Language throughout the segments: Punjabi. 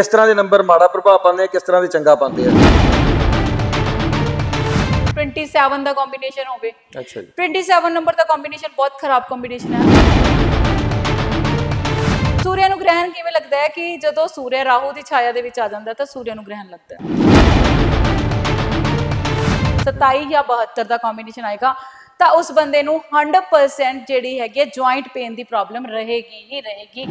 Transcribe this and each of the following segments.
ਕਿਸ ਤਰ੍ਹਾਂ ਦੇ ਨੰਬਰ ਮਾੜਾ ਪ੍ਰਭਾਵ ਪਾਉਂਦੇ ਆ ਕਿਸ ਤਰ੍ਹਾਂ ਦੇ ਚੰਗਾ ਪਾਉਂਦੇ ਆ? 27 ਦਾ ਕੰਬੀਨੇਸ਼ਨ ਹੋਵੇ। ਅੱਛਾ ਜੀ। 27 ਨੰਬਰ ਦਾ ਕੰਬੀਨੇਸ਼ਨ ਬਹੁਤ ਖਰਾਬ ਕੰਬੀਨੇਸ਼ਨ ਹੈ। ਸੂਰਿਆ ਨੂੰ ਗ੍ਰਹਿਣ ਕਿਵੇਂ ਲੱਗਦਾ ਹੈ ਕਿ ਜਦੋਂ ਸੂਰਿਆ ਰਾਹੂ ਦੀ ਛਾਇਆ ਦੇ ਵਿੱਚ ਆ ਜਾਂਦਾ ਤਾਂ ਸੂਰਿਆ ਨੂੰ ਗ੍ਰਹਿਣ ਲੱਗਦਾ ਹੈ। 27 ਜਾਂ 72 ਦਾ ਕੰਬੀਨੇਸ਼ਨ ਆਏਗਾ ਤਾਂ ਉਸ ਬੰਦੇ ਨੂੰ 100% ਜਿਹੜੀ ਹੈਗੀ ਜੁਆਇੰਟ ਪੇਨ ਦੀ ਪ੍ਰੋਬਲਮ ਰਹੇਗੀ ਹੀ ਰਹੇਗੀ।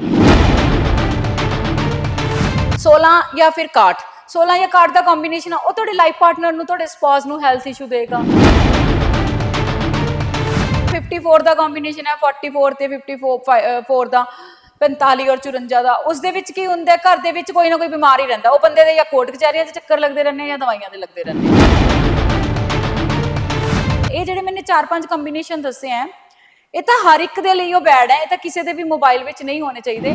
16 ਜਾਂ ਫਿਰ 61 16 ਜਾਂ 61 ਦਾ ਕੰਬੀਨੇਸ਼ਨ ਆ, ਉਹ ਤੁਹਾਡੇ ਲਾਈਫ ਪਾਰਟਨਰ ਨੂੰ, ਤੁਹਾਡੇ ਸਪਾਊਸ ਨੂੰ ਹੈਲਥ ਇਸ਼ੂ ਦੇਗਾ। 54 ਦਾ ਕੰਬੀਨੇਸ਼ਨ ਹੈ 44 ਤੇ 54 4 ਦਾ 45 ਔਰ 54 ਦਾ। ਉਸ ਦੇ ਵਿੱਚ ਕੀ ਹੁੰਦਾ, ਘਰ ਦੇ ਵਿੱਚ ਕੋਈ ਨਾ ਕੋਈ ਬਿਮਾਰੀ ਰਹਿੰਦਾ। ਉਹ ਬੰਦੇ ਦੇ ਜਾਂ ਕੋਰਟ ਕਚਹਿਰੀਆਂ ਦੇ ਚੱਕਰ ਲੱਗਦੇ ਰਹਿੰਦੇ ਜਾਂ ਦਵਾਈਆਂ ਦੇ ਲੱਗਦੇ ਰਹਿੰਦੇ ਇਹ ਜਿਹੜੇ ਮੈंने ਚਾਰ ਪੰਜ ਕੰਬੀਨੇਸ਼ਨ ਦੱਸੇ ਆ, ਇਹ ਤਾਂ ਹਰ ਇੱਕ ਦੇ ਲਈ ਉਹ ਬੈਡ ਹੈ ਇਹ ਤਾਂ ਕਿਸੇ ਦੇ ਵੀ ਮੋਬਾਈਲ ਵਿੱਚ ਨਹੀਂ ਹੋਣੇ ਚਾਹੀਦੇ।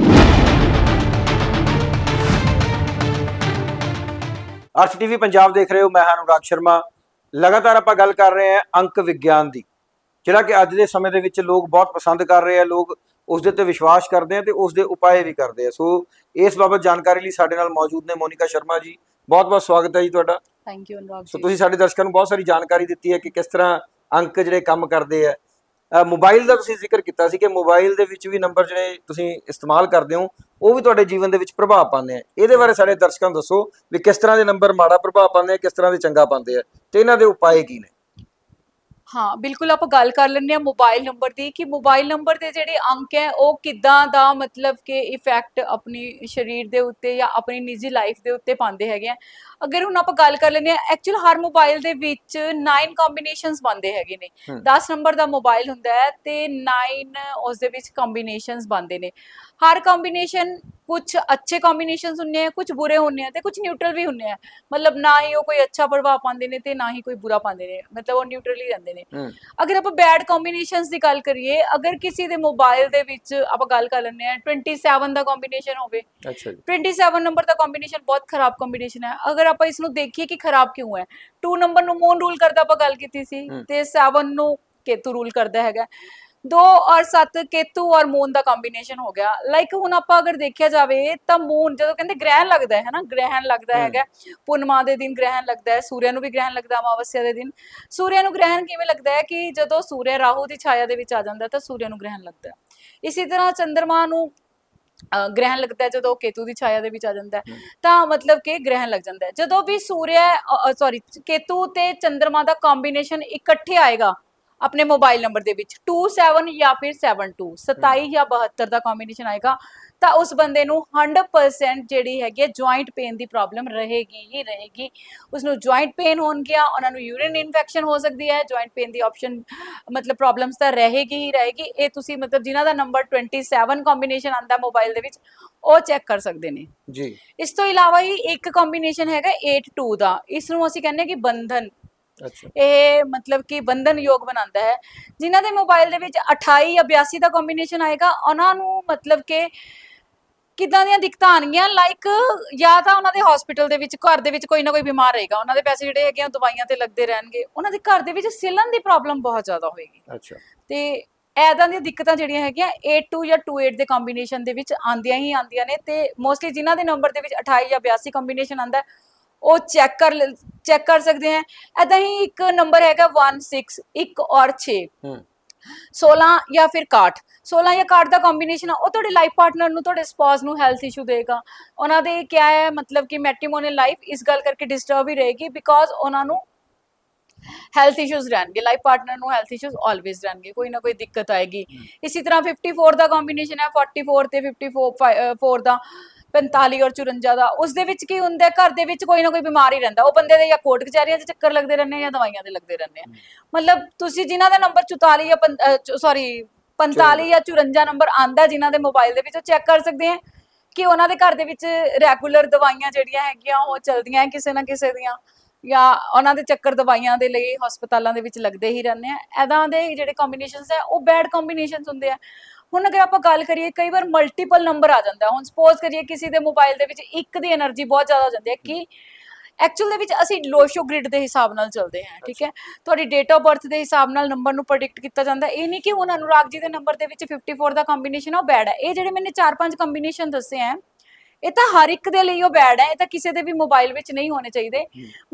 ਅਰਥ ਟੀਵੀ ਪੰਜਾਬ ਦੇਖ ਰਹੇ ਹੋ ਮੈਂ ਹਾਂ ਅਨੁਰਾਗ ਸ਼ਰਮਾ। ਲਗਾਤਾਰ ਆਪਾਂ ਗੱਲ ਕਰ ਰਹੇ ਹਾਂ ਅੰਕ ਵਿਗਿਆਨ ਦੀ ਜਿਹੜਾ ਕਿ ਅੱਜ ਦੇ ਸਮੇਂ ਦੇ ਵਿੱਚ ਲੋਕ ਬਹੁਤ ਪਸੰਦ ਕਰ ਰਹੇ ਆ ਲੋਕ ਉਸ ਦੇ ਉੱਤੇ ਵਿਸ਼ਵਾਸ ਕਰਦੇ ਆ ਤੇ ਉਸ ਦੇ ਉਪਾਅ ਵੀ ਕਰਦੇ ਆ। ਸੋ ਇਸ ਬਾਬਤ ਜਾਣਕਾਰੀ ਲਈ ਸਾਡੇ ਨਾਲ ਮੌਜੂਦ ਨੇ ਮੋਨਿਕਾ ਸ਼ਰਮਾ ਜੀ। ਬਹੁਤ ਬਹੁਤ ਸਵਾਗਤ ਹੈ ਜੀ ਤੁਹਾਡਾ। ਥੈਂਕ ਯੂ ਅਨੁਰਾਗ ਸੋ ਤੁਸੀਂ ਸਾਡੇ ਦਰਸ਼ਕਾਂ ਨੂੰ ਬਹੁਤ ਸਾਰੀ ਜਾਣਕਾਰੀ ਦਿੱਤੀ ਹੈ ਕਿ ਕਿਸ ਤਰ੍ਹਾਂ ਅੰਕ ਜਿਹੜੇ ਕੰਮ ਕਰਦੇ ਆ ਮੋਬਾਈਲ ਦਾ ਤੁਸੀਂ ਜ਼ਿਕਰ ਕੀਤਾ ਸੀ ਕਿ ਮੋਬਾਈਲ ਦੇ ਵਿੱਚ ਵੀ ਨੰਬਰ ਜਿਹੜੇ ਤੁਸੀਂ ਇਸਤੇਮਾਲ ਕਰਦੇ ਹੋ, ਉਹ ਵੀ ਤੁਹਾਡੇ ਜੀਵਨ ਦੇ ਵਿੱਚ ਪ੍ਰਭਾਵ ਪਾਉਂਦੇ ਆ। ਇਹਦੇ ਬਾਰੇ ਸਾਡੇ ਦਰਸ਼ਕਾਂ ਨੂੰ ਦੱਸੋ ਵੀ ਕਿਸ ਤਰ੍ਹਾਂ ਦੇ ਨੰਬਰ ਮਾੜਾ ਪ੍ਰਭਾਵ ਪਾਉਂਦੇ ਆ, ਕਿਸ ਤਰ੍ਹਾਂ ਦੇ ਚੰਗਾ ਪਾਉਂਦੇ ਆ ਤੇ ਇਹਨਾਂ ਦੇ ਉਪਾਅ ਕੀ ਨੇ? ਹਾਂ ਬਿਲਕੁਲ ਆਪਾਂ ਗੱਲ ਕਰ ਲੈਂਦੇ ਆ ਮੋਬਾਈਲ ਨੰਬਰ ਦੀ ਕਿ ਮੋਬਾਈਲ ਨੰਬਰ ਦੇ ਜਿਹੜੇ ਅੰਕ ਹੈ ਉਹ ਕਿੱਦਾਂ ਦਾ ਮਤਲਬ ਕਿ ਇਫੈਕਟ ਆਪਣੀ ਸਰੀਰ ਦੇ ਉੱਤੇ ਜਾਂ ਆਪਣੀ ਨਿੱਜੀ ਲਾਈਫ ਦੇ ਉੱਤੇ ਪਾਉਂਦੇ ਹੈਗੇ ਆ। ਅਗਰ ਹੁਣ ਆਪਾਂ ਗੱਲ ਕਰ ਲੈਂਦੇ ਆ ਐਕਚੁਅਲ ਹਰ ਮੋਬਾਈਲ ਦੇ ਵਿੱਚ 9 ਕੰਬੀਨੇਸ਼ਨਸ ਬਣਦੇ ਹੈਗੇ ਨੇ। ਹਮ। 10 ਨੰਬਰ ਦਾ ਮੋਬਾਈਲ ਹੁੰਦਾ ਹੈ ਤੇ 9 ਉਸ ਦੇ ਵਿੱਚ ਕੰਬੀਨੇਸ਼ਨਸ ਬਣਦੇ ਨੇ। ਹਰ ਕੰਬੀਨੇਸ਼ਨ ਕੁਝ ਅੱਛੇ ਕੰਬੀਨੇਸ਼ਨਸ ਹੁੰਦੇ ਆ ਕੁਝ ਬੁਰੇ ਹੁੰਦੇ ਆ ਤੇ ਕੁਝ ਨਿਊਟਰਲ ਵੀ ਹੁੰਦੇ ਆ। ਮਤਲਬ ਨਾ ਹੀ ਉਹ ਕੋਈ ਅੱਛਾ ਪ੍ਰਭਾਵ ਪਾਉਂਦੇ ਨੇ ਤੇ ਨਾ ਹੀ ਕੋਈ ਬੁਰਾ ਪਾਉਂਦੇ ਨੇ। ਮਤਲਬ ਉਹ ਨਿਊਟਰਲ ਹੀ ਰਹਿੰਦੇ ਨੇ। ਅਗਰ ਆਪਾਂ ਬੈਡ ਕੰਬੀਨੇਸ਼ਨਸ ਦੀ ਗੱਲ ਕਰੀਏ ਅਗਰ ਕਿਸੇ ਦੇ ਮੋਬਾਈਲ ਦੇ ਵਿੱਚ ਆਪਾਂ ਗੱਲ ਕਰ ਲੈਂਦੇ ਆ 27 ਦਾ ਕੰਬੀਨੇਸ਼ਨ ਹੋਵੇ। ਅੱਛਾ ਜੀ। 27 ਨੰਬਰ ਦਾ ਕੰਬੀਨੇਸ਼ਨ ਬਹੁਤ ਖਰਾਬ ਕੰਬੀਨੇਸ਼ਨ ਹੈ। ਅਗਰ ਆਪਾਂ ਇਸ ਨੂੰ ਦੇਖੀਏ ਕਿ ਖਰਾਬ ਕਿਉਂ ਹੈ। 2 ਨੰਬਰ ਨੂੰ ਮੂਨ ਰੂਲ ਕਰਦਾ ਆਪਾਂ ਗੱਲ ਕੀਤੀ ਸੀ। ਤੇ 7 ਨੂੰ ਕੇਤੂ ਰੂਲ ਕਰਦਾ ਹੈਗਾ। 2 ਔਰ 7 ਕੇਤੂ ਔਰ ਮੂਨ ਦਾ ਕੰਬੀਨੇਸ਼ਨ ਹੋ ਗਿਆ। ਲਾਈਕ ਹੁਣ ਆਪਾਂ ਅਗਰ ਦੇਖਿਆ ਜਾਵੇ ਤਾਂ ਮੂਨ ਜਦੋਂ ਕਹਿੰਦੇ ਗ੍ਰਹਿਣ ਲੱਗਦਾ ਹੈ ਨਾ ਗ੍ਰਹਿਣ ਲੱਗਦਾ। ਹੈਗਾ। ਪੂਰਨਿਮਾ ਦੇ ਦਿਨ ਗ੍ਰਹਿਣ ਲੱਗਦਾ ਹੈ ਸੂਰਿਆ ਨੂੰ ਵੀ ਗ੍ਰਹਿਣ ਲੱਗਦਾ ਅਮਾਵਸਿਆ ਦੇ ਦਿਨ। ਸੂਰਿਆ ਨੂੰ ਗ੍ਰਹਿਣ ਕਿਵੇਂ ਲੱਗਦਾ ਹੈ ਕਿ ਜਦੋਂ ਸੂਰਿਆ ਰਾਹੂ ਦੀ ਛਾਇਆ ਦੇ ਵਿੱਚ ਆ ਜਾਂਦਾ ਤਾਂ ਸੂਰਿਆ ਨੂੰ ਗ੍ਰਹਿਣ ਲੱਗਦਾ ਹੈ। ਇਸੇ ਤਰ੍ਹਾਂ ਚੰ드ਰਮਾ ਨੂੰ ਗ੍ਰਹਿਣ ਲੱਗਦਾ ਜਦੋਂ ਕੇਤੂ ਦੀ ਛਾਇਆ ਦੇ ਵਿੱਚ ਆ ਜਾਂਦਾ। ਤਾਂ ਮਤਲਬ ਕਿ ਗ੍ਰਹਿਣ ਲੱਗ ਜਾਂਦਾ ਜਦੋਂ ਵੀ ਸੂਰਿਆ ਸੌਰੀ ਕੇਤੂ ਤੇ ਚੰ드ਰਮਾ ਦਾ ਕੰਬੀਨੇਸ਼ਨ ਇਕੱਠੇ ਆਏਗਾ ਆਪਣੇ ਮੋਬਾਈਲ ਨੰਬਰ ਦੇ ਵਿੱਚ 27 ਜਾਂ ਫਿਰ 72 27 ਜਾਂ 72 ਦਾ ਕੰਬੀਨੇਸ਼ਨ ਆਏਗਾ ਤਾਂ ਉਸ ਬੰਦੇ ਨੂੰ 100% ਜਿਹੜੀ ਹੈਗੀ ਹੈ ਜੁਆਇੰਟ ਪੇਨ ਦੀ ਪ੍ਰੋਬਲਮ ਰਹੇਗੀ ਹੀ ਰਹੇਗੀ। ਉਸ ਨੂੰ ਜੁਆਇੰਟ ਪੇਨ ਹੋਣਗੀਆਂ ਉਹਨਾਂ ਨੂੰ ਯੂਰਿਨ ਇਨਫੈਕਸ਼ਨ ਹੋ ਸਕਦੀ ਹੈ ਜੁਆਇੰਟ ਪੇਨ ਦੀ ਆਪਸ਼ਨ ਮਤਲਬ ਪ੍ਰੋਬਲਮਸ ਤਾਂ ਰਹੇਗੀ ਹੀ ਰਹੇਗੀ। ਇਹ ਤੁਸੀਂ ਮਤਲਬ ਜਿਨ੍ਹਾਂ ਦਾ ਨੰਬਰ 27 ਕੰਬੀਨੇਸ਼ਨ ਆਂਦਾ ਮੋਬਾਈਲ ਦੇ ਵਿੱਚ ਉਹ ਚੈੱਕ ਕਰ ਸਕਦੇ ਨੇ। ਜੀ। ਇਸ ਤੋਂ ਇਲਾਵਾ ਹੀ ਇੱਕ ਕੰਬੀਨੇਸ਼ਨ ਹੈਗਾ 82 ਦਾ। ਇਸ ਨੂੰ ਅਸੀਂ ਕਹਿੰਦੇ ਕਿ ਬੰਧਨ। ਇਹ ਮਤਲਬ ਕਿ ਬੰਧਨ ਯੋਗ ਬਣਾਉਂਦਾ ਹੈ। ਜਿਨ੍ਹਾਂ ਦੇ ਮੋਬਾਈਲ ਦੇ ਵਿੱਚ 28 ਜਾਂ 82 ਦਾ ਕੰਬੀਨੇਸ਼ਨ ਆਏਗਾ ਉਹਨਾਂ ਨੂੰ ਮਤਲਬ ਕਿ ਕਿੱਦਾਂ ਦੀਆਂ ਦਿੱਕਤਾਂ ਆਣਗੀਆਂ ਲਾਈਕ ਜਾਂ ਤਾਂ ਉਹਨਾਂ ਦੇ ਹਸਪੀਟਲ ਦੇ ਵਿੱਚ ਘਰ ਦੇ ਵਿੱਚ ਕੋਈ ਨਾ ਕੋਈ ਬਿਮਾਰ ਰਹੇਗਾ। ਉਹਨਾਂ ਦੇ ਪੈਸੇ ਜਿਹੜੇ ਹੈਗੇ ਆ ਦਵਾਈਆਂ ਤੇ ਲੱਗਦੇ ਰਹਿਣਗੇ। ਉਹਨਾਂ ਦੇ ਘਰ ਦੇ ਵਿੱਚ ਸਿਲਨ ਦੀ ਪ੍ਰੋਬਲਮ ਬਹੁਤ ਜ਼ਿਆਦਾ ਹੋਏਗੀ। ਅੱਛਾ। ਤੇ ਐਦਾਂ ਦੀਆਂ ਦਿੱਕਤਾਂ ਜਿਹੜੀਆਂ ਹੈਗੀਆਂ 82 ਜਾਂ 28 ਦੇ ਕੰਬੀਨੇਸ਼ਨ ਦੇ ਵਿੱਚ ਆਂਦੀਆਂ ਹੀ ਆਂਦੀਆਂ ਨੇ। ਤੇ ਮੋਸਟਲੀ ਜਿਨ੍ਹਾਂ ਦੇ ਨੰਬਰ ਦੇ ਵਿੱਚ 28 ਜਾਂ 82 ਕੰਬੀਨੇਸ਼ਨ ਆਂਦਾ ਹੈ, ਉਹ ਚੈੱਕ ਕਰ ਚੈੱਕ ਕਰ ਸਕਦੇ ਆ ਐਦਾਂ ਹੀ ਇੱਕ ਨੰਬਰ ਹੈਗਾ 16 ਇੱਕ ਔਰ 6 ਹੂੰ। 16 ਜਾਂ ਫਿਰ 61 16 ਜਾਂ 61 ਦਾ ਕੰਬੀਨੇਸ਼ਨ ਆ ਉਹ ਤੁਹਾਡੇ ਲਾਈਫ ਪਾਰਟਨਰ ਨੂੰ ਤੁਹਾਡੇ ਸਪਾਊਸ ਨੂੰ ਹੈਲਥ ਇਸ਼ੂ ਦੇਗਾ। ਉਹਨਾਂ ਦੇ ਕਿਆ ਹੈ ਮਤਲਬ ਕਿ ਮੈਟ੍ਰੀਮੋਨੀਅਲ ਲਾਈਫ ਇਸ ਗੱਲ ਕਰਕੇ ਡਿਸਟਰਬ ਹੀ ਰਹੇਗੀ ਬਿਕੋਜ਼ ਉਹਨਾਂ ਨੂੰ ਹੈਲਥ ਇਸ਼ੂਜ਼ ਰਹਿਣਗੇ। ਲਾਈਫ ਪਾਰਟਨਰ ਨੂੰ ਹੈਲਥ ਇਸ਼ੂਜ਼ ਆਲਵੇਜ਼ ਰਹਿਣਗੇ। ਕੋਈ ਨਾ ਕੋਈ ਦਿੱਕਤ ਆਏਗੀ। ਇਸੇ ਤਰ੍ਹਾਂ 54 ਦਾ ਕੰਬੀਨੇਸ਼ਨ ਹੈ। 44 ਤੇ 54 4 ਦਾ। 45 ਔਰ 54 ਦਾ ਉਸ ਦੇ ਵਿੱਚ ਕੀ ਹੁੰਦਾ ਘਰ ਦੇ ਵਿੱਚ ਕੋਈ ਨਾ ਕੋਈ ਬਿਮਾਰੀ ਰਹਿੰਦਾ। ਉਹ ਬੰਦੇ ਦੇ ਜਾਂ ਕੋਰਟ ਕਚਹਿਰੀਆਂ 'ਚ ਚੱਕਰ ਲੱਗਦੇ ਰਹਿੰਦੇ ਜਾਂ ਦਵਾਈਆਂ ਦੇ ਲੱਗਦੇ ਰਹਿੰਦੇ ਆ। ਮਤਲਬ ਤੁਸੀਂ ਜਿਨ੍ਹਾਂ ਦਾ ਨੰਬਰ 44 ਜਾਂ ਸੌਰੀ 45 ਜਾਂ 54 ਨੰਬਰ ਆਂਦਾ ਜਿਨ੍ਹਾਂ ਦੇ ਮੋਬਾਈਲ ਦੇ ਵਿੱਚ ਉਹ ਚੈੱਕ ਕਰ ਸਕਦੇ ਆ ਕਿ ਉਹਨਾਂ ਦੇ ਘਰ ਦੇ ਵਿੱਚ ਰੈਗੂਲਰ ਦਵਾਈਆਂ ਜਿਹੜੀਆਂ ਹੈਗੀਆਂ ਉਹ ਚੱਲਦੀਆਂ ਕਿਸੇ ਨਾ ਕਿਸੇ ਦੀਆਂ ਜਾਂ ਉਹਨਾਂ ਦੇ ਚੱਕਰ ਦਵਾਈਆਂ ਦੇ ਲਈ ਹਸਪਤਾਲਾਂ ਦੇ ਵਿੱਚ ਲੱਗਦੇ ਹੀ ਰਹਿੰਦੇ ਆ। ਐਦਾਂ ਦੇ ਜਿਹੜੇ ਕੰਬੀਨੇਸ਼ਨਸ ਹੈ ਉਹ ਬੈਡ ਕੰਬੀਨੇਸ਼ਨਸ ਹੁੰਦੇ ਆ। ਹੁਣ ਅਗਰ ਆਪਾਂ ਗੱਲ ਕਰੀਏ, ਕਈ ਵਾਰ ਮਲਟੀਪਲ ਨੰਬਰ ਆ ਜਾਂਦਾ। ਹੁਣ ਸਪੋਜ਼ ਕਰੀਏ ਕਿਸੇ ਦੇ ਮੋਬਾਈਲ ਦੇ ਵਿੱਚ ਇੱਕ ਦੀ એનર્ਜੀ ਬਹੁਤ ਜ਼ਿਆਦਾ ਹੋ ਜਾਂਦੀ ਹੈ ਕਿ ਐਕਚੁਅਲ ਦੇ ਵਿੱਚ ਅਸੀਂ ਲੋਸ਼ੋ ਗ੍ਰਿਡ ਦੇ ਹਿਸਾਬ ਨਾਲ ਚੱਲਦੇ ਹਾਂ, ਠੀਕ ਹੈ? ਤੁਹਾਡੀ ਡੇਟ ਆਫ ਬਰਥ ਦੇ ਹਿਸਾਬ ਨਾਲ ਨੰਬਰ ਨੂੰ ਪ੍ਰੈਡਿਕਟ ਕੀਤਾ ਜਾਂਦਾ। ਇਹ ਨਹੀਂ ਕਿ ਹੁਣ ਅਨੁਰਾਗ ਜੀ ਦੇ ਨੰਬਰ ਦੇ ਵਿੱਚ 54 ਦਾ ਕੰਬੀਨੇਸ਼ਨ ਆ ਬੈਡ ਹੈ ਇਹ ਜਿਹੜੇ ਮੈਨੇ 4-5 ਕੰਬੀਨੇਸ਼ਨ ਦੱਸੇ ਆ ਇਹ ਤਾਂ ਹਰ ਇੱਕ ਦੇ ਲਈ ਉਹ ਬੈਡ ਹੈ ਇਹ ਤਾਂ ਕਿਸੇ ਦੇ ਵੀ ਮੋਬਾਈਲ ਵਿੱਚ ਨਹੀਂ ਹੋਣੇ ਚਾਹੀਦੇ।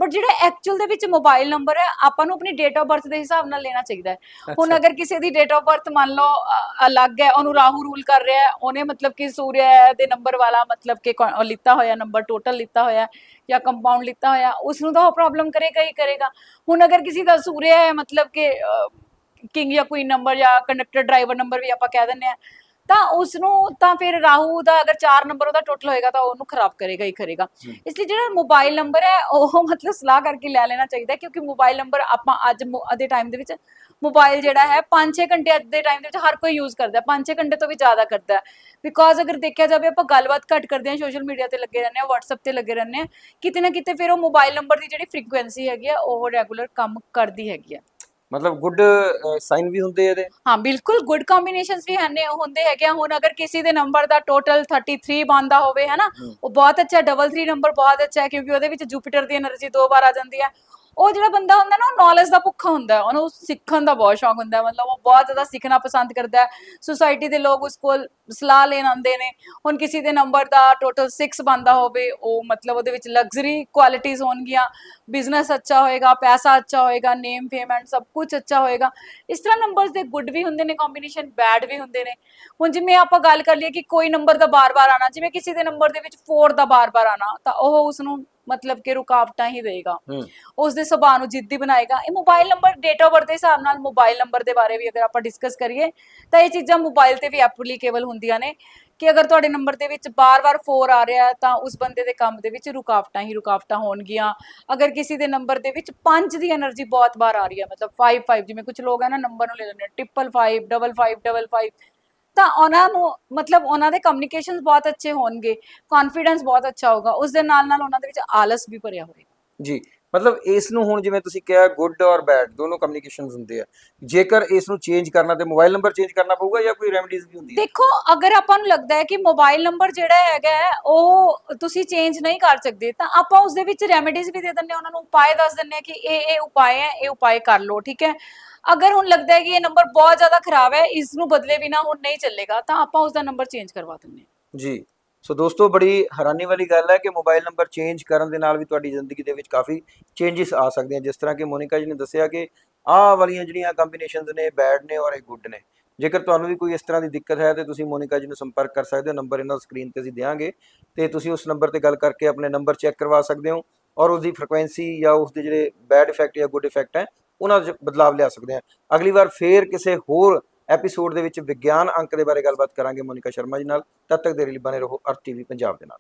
ਬਟ ਜਿਹੜਾ ਐਕਚੁਅਲ ਦੇ ਵਿੱਚ ਮੋਬਾਈਲ ਨੰਬਰ ਹੈ ਆਪਾਂ ਨੂੰ ਆਪਣੀ ਡੇਟ ਆਫ ਬਰਥ ਦੇ ਹਿਸਾਬ ਨਾਲ ਲੈਣਾ ਚਾਹੀਦਾ ਹੈ। ਹੁਣ। ਅਗਰ ਕਿਸੇ ਦੀ ਡੇਟ ਆਫ ਬਰਥ ਮੰਨ ਲਓ ਅਲੱਗ ਹੈ ਉਹਨੂੰ ਰਾਹੂ ਰੂਲ ਕਰ ਰਿਹਾ ਹੈ ਉਹਨੇ ਮਤਲਬ ਕਿ ਸੂਰਿਆ ਦੇ ਨੰਬਰ ਵਾਲਾ ਮਤਲਬ ਕਿ ਲਿੱਤਾ ਹੋਇਆ ਨੰਬਰ ਟੋਟਲ ਲਿੱਤਾ ਹੋਇਆ ਜਾਂ ਕੰਪਾਊਂਡ ਲਿੱਤਾ ਹੋਇਆ ਉਸ ਨੂੰ ਤਾਂ ਉਹ ਪ੍ਰੋਬਲਮ ਕਰੇਗਾ ਹੀ ਕਰੇਗਾ। ਹੁਣ ਅਗਰ ਕਿਸੇ ਦਾ ਸੂਰਿਆ ਹੈ ਮਤਲਬ ਕਿ ਕਿੰਗ ਜਾਂ ਕੁਈਨ ਨੰਬਰ ਜਾਂ ਕੰਡਕਟਰ ਡਰਾਈਵਰ ਨੰਬਰ ਵੀ ਆਪਾਂ ਕਹਿ ਦਿੰਦੇ ਆ ਤਾਂ ਉਸ ਨੂੰ ਤਾਂ ਫਿਰ ਰਾਹੂ ਦਾ ਅਗਰ 4 ਨੰਬਰ ਉਹਦਾ ਟੋਟਲ ਹੋਏਗਾ ਤਾਂ ਉਹਨੂੰ ਖਰਾਬ ਕਰੇਗਾ ਹੀ ਕਰੇਗਾ। ਇਸ ਲਈ ਜਿਹੜਾ ਮੋਬਾਈਲ ਨੰਬਰ ਹੈ ਉਹ ਮਤਲਬ ਸਲਾਹ ਕਰਕੇ ਲੈ ਲੈਣਾ ਚਾਹੀਦਾ ਕਿਉਂਕਿ ਮੋਬਾਈਲ ਨੰਬਰ ਆਪਾਂ ਅੱਜ ਦੇ ਟਾਈਮ ਦੇ ਵਿੱਚ ਮੋਬਾਈਲ ਜਿਹੜਾ ਹੈ 5-6 ਘੰਟੇ ਅੱਜ ਦੇ ਟਾਈਮ ਦੇ ਵਿੱਚ ਹਰ ਕੋਈ ਯੂਜ਼ ਕਰਦਾ ਹੈ 5-6 ਘੰਟੇ ਤੋਂ ਵੀ ਜ਼ਿਆਦਾ ਕਰਦਾ ਹੈ। ਬਿਕੋਜ਼ ਅਗਰ ਦੇਖਿਆ ਜਾਵੇ ਆਪਾਂ ਗੱਲਬਾਤ ਘੱਟ ਕਰਦੇ ਹਾਂ ਸੋਸ਼ਲ ਮੀਡੀਆ ਤੇ ਲੱਗੇ ਰਹਿੰਦੇ ਹਾਂ WhatsApp ਤੇ ਲੱਗੇ ਰਹਿੰਦੇ ਹਾਂ ਕਿਤੇ ਨਾ ਕਿਤੇ ਫਿਰ ਉਹ ਮੋਬਾਈਲ ਨੰਬਰ ਦੀ ਜਿਹੜੀ ਫ੍ਰੀਕੁਐਂਸੀ ਹੈਗੀ ਆ ਉਹ ਰੈਗੂਲਰ ਕੰਮ ਕਰਦੀ ਹੈਗੀ ਆ ਮਤਲਬ ਗੁੱਡ ਸਾਈਨ ਵੀ ਹੁੰਦੇ ਇਹਦੇ? ਹਾਂ ਬਿਲਕੁਲ ਗੁੱਡ ਕੰਬੀਨੇਸ਼ਨਸ ਵੀ ਹਨ ਹੁੰਦੇ ਹੈਗੇ ਆ। ਹੁਣ ਅਗਰ ਕਿਸੇ ਦੇ ਨੰਬਰ ਦਾ ਟੋਟਲ 33 ਬੰਦਾ ਹੋਵੇ ਹਨਾ ਉਹ ਬਹੁਤ ਅੱਛਾ 33 ਨੰਬਰ ਬਹੁਤ ਅੱਛਾ ਹੈ ਕਿਉਂਕਿ ਉਹਦੇ ਵਿੱਚ ਜੁਪੀਟਰ ਦੀ એનર્ਜੀ ਦੋ ਵਾਰ ਆ ਜਾਂਦੀ ਹੈ। ਉਹ ਜਿਹੜਾ ਬੰਦਾ ਹੁੰਦਾ ਨਾ, ਉਹ ਨੌਲੇਜ ਦਾ ਭੁੱਖਾ ਹੁੰਦਾ ਉਹਨੂੰ ਸਿੱਖਣ ਦਾ ਬਹੁਤ ਸ਼ੌਕ ਹੁੰਦਾ ਮਤਲਬ ਉਹ ਬਹੁਤ ਜ਼ਿਆਦਾ ਸਿੱਖਣਾ ਪਸੰਦ ਕਰਦਾ ਹੈ। ਸੁਸਾਇਟੀ ਦੇ ਲੋਕ ਉਸ ਕੋਲ ਸਲਾਹ ਲੈਣ ਆਉਂਦੇ ਨੇ। ਹੁਣ ਕਿਸੇ ਦੇ ਨੰਬਰ ਦਾ ਟੋਟਲ 6 ਬੰਦਾ ਹੋਵੇ, ਉਹ ਮਤਲਬ ਉਹਦੇ ਵਿੱਚ ਲਗਜ਼ਰੀ ਕੁਆਲਿਟੀਆਂ ਹੋਣਗੀਆਂ। ਬਿਜ਼ਨਸ ਅੱਛਾ ਹੋਏਗਾ, ਪੈਸਾ ਅੱਛਾ ਹੋਏਗਾ ਨੇਮ ਫੇਮ ਸਭ ਕੁਝ ਅੱਛਾ ਹੋਏਗਾ। ਇਸ ਤਰ੍ਹਾਂ ਨੰਬਰਸ ਦੇ ਗੁੱਡ ਵੀ ਹੁੰਦੇ ਨੇ ਕੰਬੀਨੇਸ਼ਨ ਬੈਡ ਵੀ ਹੁੰਦੇ ਨੇ। ਹੁਣ ਜਿਵੇਂ ਆਪਾਂ ਗੱਲ ਕਰ ਲਈਏ ਕਿ ਕੋਈ ਨੰਬਰ ਦਾ ਬਾਰ-ਬਾਰ ਆਣਾ ਜਿਵੇਂ ਕਿਸੇ ਦੇ ਨੰਬਰ ਦੇ ਵਿੱਚ 4 ਦਾ ਬਾਰ-ਬਾਰ ਆਣਾ ਤਾਂ ਉਹ ਉਸ ਨੂੰ ਮਤਲਬ ਕਿ ਰੁਕਾਵਟਾਂ ਹੀ ਦੇਗਾ ਉਸ ਦੇ ਸੁਭਾਅ ਨੂੰ ਜਿੱਦੀ ਬਣਾਏਗਾ। ਇਹ mobile number date of birth ਦੇ ਹਿਸਾਬ ਨਾਲ ਮੋਬਾਈਲ ਨੰਬਰ ਦੇ ਬਾਰੇ ਵੀ ਅਗਰ ਆਪਾਂ ਡਿਸਕਸ ਕਰੀਏ ਤਾਂ ਇਹ ਚੀਜ਼ਾਂ ਮੋਬਾਈਲ ਤੇ ਵੀ ਐਪਲੀਕੇਬਲ ਹੁੰਦੀਆਂ ਨੇ ਕਿ ਅਗਰ ਤੁਹਾਡੇ ਨੰਬਰ ਦੇ ਵਿੱਚ ਬਾਰ-ਬਾਰ 4 ਆ ਰਿਹਾ ਤਾਂ ਉਸ ਬੰਦੇ ਦੇ ਕੰਮ ਦੇ ਵਿੱਚ ਰੁਕਾਵਟਾਂ ਹੀ ਰੁਕਾਵਟਾਂ ਹੋਣਗੀਆਂ। ਅਗਰ ਕਿਸੇ ਦੇ ਨੰਬਰ ਦੇ ਵਿੱਚ 5 ਦੀ એનર્ਜੀ ਬਹੁਤ ਬਾਰ ਆ ਰਹੀ ਹੈ ਮਤਲਬ 5 5 ਜਿਵੇਂ ਕੁਝ ਲੋਕ ਹੈ ਨਾ ਨੰਬਰ ਨੂੰ ਲੈ ਲੈਂਦੇ ਟ੍ਰਿਪਲ 5 ਡਬਲ 5 ਡਬਲ ਤਾਂ ਉਹਨਾਂ ਨੂੰ ਮਤਲਬ ਉਹਨਾਂ ਦੇ ਕਮਿਊਨੀਕੇਸ਼ਨਸ ਬਹੁਤ ਅੱਛੇ ਹੋਣਗੇ ਕੌਨਫੀਡੈਂਸ ਬਹੁਤ ਅੱਛਾ ਹੋਊਗਾ, ਉਸ ਦੇ ਨਾਲ ਨਾਲ ਉਹਨਾਂ ਦੇ ਵਿੱਚ ਆਲਸ ਵੀ ਭਰਿਆ ਹੋਏਗਾ। ਜੀ ਮਤਲਬ ਇਸ ਨੂੰ ਹੁਣ ਜਿਵੇਂ ਤੁਸੀਂ ਕਿਹਾ ਗੁੱਡ ਔਰ ਬੈਡ ਦੋਨੋਂ ਕਮਿਊਨੀਕੇਸ਼ਨਸ ਹੁੰਦੇ ਆ। ਜੇਕਰ ਇਸ ਨੂੰ ਚੇਂਜ ਕਰਨਾ ਤੇ ਮੋਬਾਈਲ ਨੰਬਰ ਚੇਂਜ ਕਰਨਾ ਪਊਗਾ ਜਾਂ ਕੋਈ ਰੈਮਡੀਜ਼ ਵੀ ਹੁੰਦੀ ਹੈ ਦੇਖੋ ਅਗਰ ਆਪਾਂ ਨੂੰ ਲੱਗਦਾ ਹੈ ਕਿ ਮੋਬਾਈਲ ਨੰਬਰ ਜਿਹੜਾ ਹੈਗਾ ਉਹ ਤੁਸੀਂ ਚੇਂਜ ਨਹੀਂ ਕਰ ਸਕਦੇ ਤਾਂ ਆਪਾਂ ਉਸ ਦੇ ਵਿੱਚ ਰੈਮੇਡੀਜ਼ ਵੀ ਦੇ ਹਾਂ। ਉਹਨਾਂ ਨੂੰ ਉਪਾਅ ਦੱਸ ਦਿੰਦੇ ਹਾਂ ਕਿ ਇਹ ਇਹ ਉਪਾਅ ਹੈ ਇਹ ਉਪਾਅ ਕਰ ਲਓ ਠੀਕ ਹੈ? ਅਗਰ ਹੁਣ ਲੱਗਦਾ ਹੈ ਕਿ ਇਹ ਨੰਬਰ ਬਹੁਤ ਜ਼ਿਆਦਾ ਖਰਾਬ ਹੈ ਇਸ ਨੂੰ ਬਦਲੇ ਬਿਨਾ ਹੁਣ ਨਹੀਂ ਚੱਲੇਗਾ ਤਾਂ ਆਪਾਂ ਉਸ ਦਾ ਨੰਬਰ ਚੇਂਜ ਕਰਵਾ ਹਾਂ। ਜੀ। ਸੋ ਦੋਸਤੋ, ਬੜੀ ਹੈਰਾਨੀ ਵਾਲੀ ਗੱਲ ਹੈ ਕਿ ਮੋਬਾਈਲ ਨੰਬਰ ਚੇਂਜ ਕਰਨ ਦੇ ਨਾਲ ਵੀ ਤੁਹਾਡੀ ਜ਼ਿੰਦਗੀ ਦੇ ਵਿੱਚ ਕਾਫੀ ਚੇਂਜਸ ਆ ਸਕਦੇ ਆ ਜਿਸ ਤਰ੍ਹਾਂ ਕਿ ਮੋਨਿਕਾ ਜੀ ਨੇ ਦੱਸਿਆ ਕਿ ਆਹ ਵਾਲੀਆਂ ਜਿਹੜੀਆਂ ਕੰਬੀਨੇਸ਼ਨਸ ਨੇ ਬੈਡ ਨੇ ਔਰ ਇਹ ਗੁੱਡ ਨੇ। ਜੇਕਰ ਤੁਹਾਨੂੰ ਵੀ ਕੋਈ ਇਸ ਤਰ੍ਹਾਂ ਦੀ ਦਿੱਕਤ ਹੈ ਤੇ ਤੁਸੀਂ ਮੋਨਿਕਾ ਜੀ ਨੂੰ ਸੰਪਰਕ ਕਰ ਸਕਦੇ ਹੋ। ਨੰਬਰ ਇਹਨਾਂ ਸਕਰੀਨ ਤੇ ਅਸੀਂ ਦੇਵਾਂਗੇ ਤੇ ਤੁਸੀਂ ਉਸ ਨੰਬਰ ਤੇ ਗੱਲ ਕਰਕੇ ਆਪਣੇ ਨੰਬਰ ਚੈੱਕ ਕਰਵਾ ਸਕਦੇ ਹੋ ਔਰ ਉਸ ਦੀ ਫ੍ਰੀਕੁਐਂਸੀ ਜਾਂ ਉਸ ਦੇ ਜਿਹੜੇ ਬੈਡ ਇਫੈਕਟ ਜਾਂ ਗੁੱਡ ਇਫੈਕਟ ਹੈ, ਉਹਨਾਂ 'ਚ ਬਦਲਾਵ ਲਿਆ ਸਕਦੇ ਆ ਅਗਲੀ ਵਾਰ ਫੇਰ ਕਿਸੇ ਹੋਰ ਐਪੀਸੋਡ ਦੇ ਵਿੱਚ ਵਿਗਿਆਨ ਅੰਕ ਦੇ ਬਾਰੇ ਗੱਲਬਾਤ ਕਰਾਂਗੇ ਮੋਨਿਕਾ ਸ਼ਰਮਾ ਜੀ ਨਾਲ। ਤਦ ਤੱਕ ਦੇ ਲਈ ਬਨੇ ਰਹੋ ਅਰ ਟੀਵੀ ਪੰਜਾਬ ਦੇ ਨਾਲ।